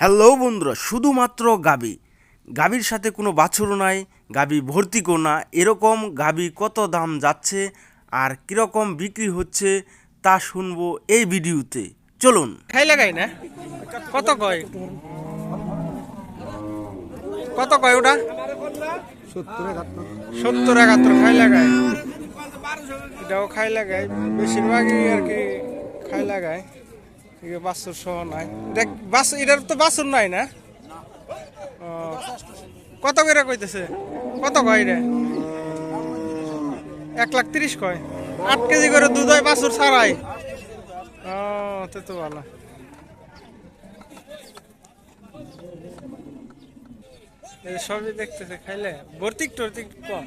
Hello বন্ধুরা, শুধুমাত্র গাবি। গাবির সাথে কোনো বাছুরও নাই, গাবি ভর্তিকও না। এরকম গাবি কত দাম যাচ্ছে আর কীরকম বিক্রি হচ্ছে তা শুনব এই ভিডিওতে। চলুন। খাই লাগাই না? কত কয়? কত কয় ওটা? সত্তর একাত্তর খাই লাগায় এটাও খাই লাগায় বেশিরভাগই আর কি খাই লাগায় বাছুর সহ নাই। দেখ বাস এটার তো বাছুর নাই না? কত করে কইতেছে? কত কয় রে? এক লাখ তিরিশ কয়। আট কেজি করে দুধ হয় বাছুর ছাড়াই। ও, তো তো ভালো। সবই দেখতেছে, খাইলে? ভর্তিক টর্তিক কম।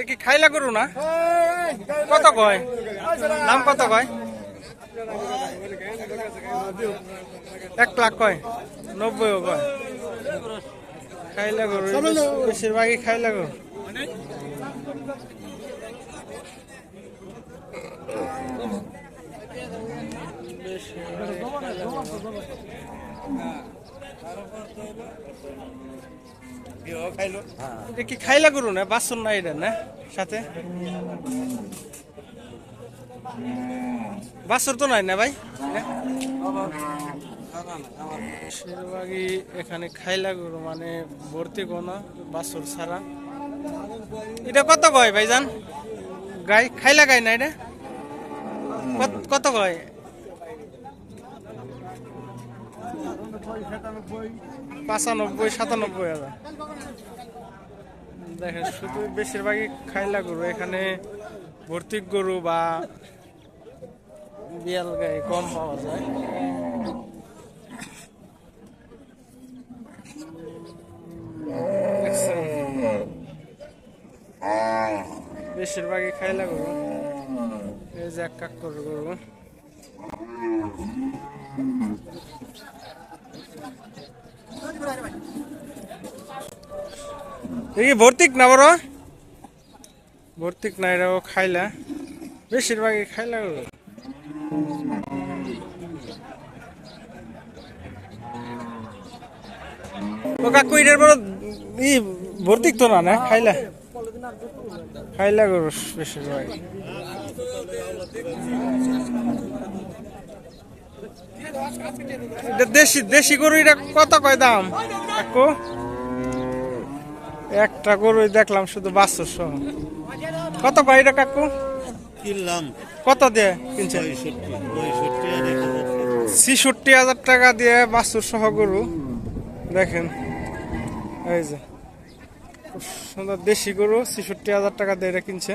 এটা কি খাইলা গরু না? কত কয়? দাম কত কয়? এক লাখ কয়? নব্বই কয়। খাইলা গরু, বেশিরভাগই খাইলা গরু। এটা খাইলা গরু না? বাসন না এটা না? সাথে? বাসর তো নাই না ভাই? বেশিরভাগই এখানে খাইলা গরু মানে ভর্তি কোনো বাসর ছাড়া। এটা কত কয় ভাইজান? গাই খাইলা গাই না এটা? কত কয়? পাঁচানব্বই, সাতানব্বই হাজার। দেখেন, শুধু বেশিরভাগই খাইলা গরু, এখানে ভর্তিক গরু বা বিয়াল গাই কম পাওয়া যায়? বেশিরভাগই খাইলা গরু। এই যে এক কাক গরু। ভর্তিক না বড়? ভর্তিক না, এরাও খাইলা। বেশিরভাগই খাইলা ও কাকু, এটার বড় ই ভর্তিক তো না না? খাইলা? খাইলা গরু বেশিরভাগ দেশি দেশি গরু এটা কত কয় দাম? কাকু? একটা গরু দেখলাম শুধু বাছর সহ কত কয় এটা কাকু? কিনলাম। কত দিয়ে কিনছে। ছিষট্টি হাজার টাকা দিয়ে বাছুর সহ গরু। দেখেন এই যে। সুন্দর দেশি গরু ছিষট্টি হাজার টাকা দিয়ে এটা কিনছে।